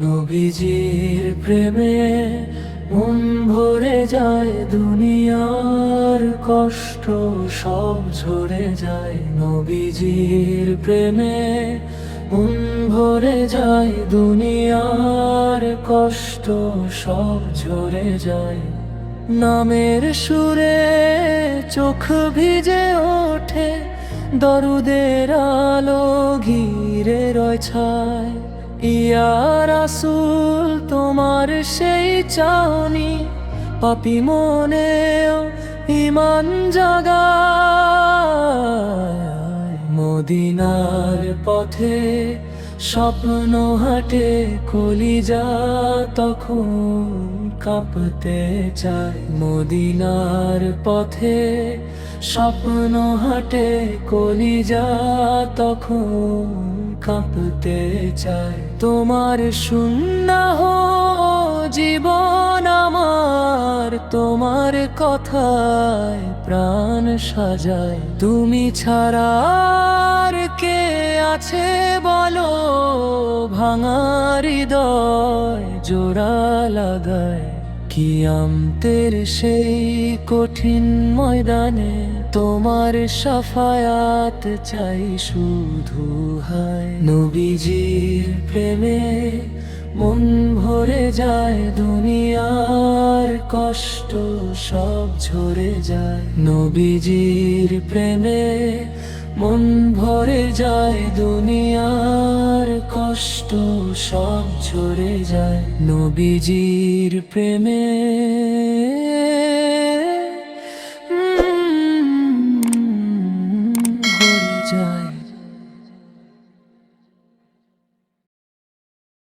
নবীজির প্রেমে মন ভরে যায়, দুনিয়ার কষ্ট সব ঝরে যায়। নবীজির প্রেমে মন ভরে যায়, দুনিয়ার কষ্ট সব ঝরে যায়। নামের সুরে চোখ ভিজে ওঠে, দরুদের আলো ঘিরে রয় ছায়। ইয়া রাসূল, তোমার সেই চাওনি। পাপি মনেও ইমান জাগা মদিনার পথে স্বপ্ন হাটে, কলিজা তখন কাঁপতে চায়। মদিনার পথে স্বপ্ন হাটে কলিজা তখন কাঁপতে চায়। তোমার শূন্য হো জীবন আমার, তোমার কথায় প্রাণ সাজায়। তুমি ছাড়া আর কে আছে বলো ভাঙার হৃদয় জোড়া লাগায়। কিয়ামতের সেই কঠিন ময়দানে তোমার সাফায়াত চাই শুধু, হায় নবীজির প্রেমে মন ভরে যায়, দুনিয়ার কষ্ট সব ঝরে যায়। নবীজির প্রেমে মন ভরে যায়, দুনিয়ার কষ্ট সব ঝরে যায়। নবীজির প্রেমে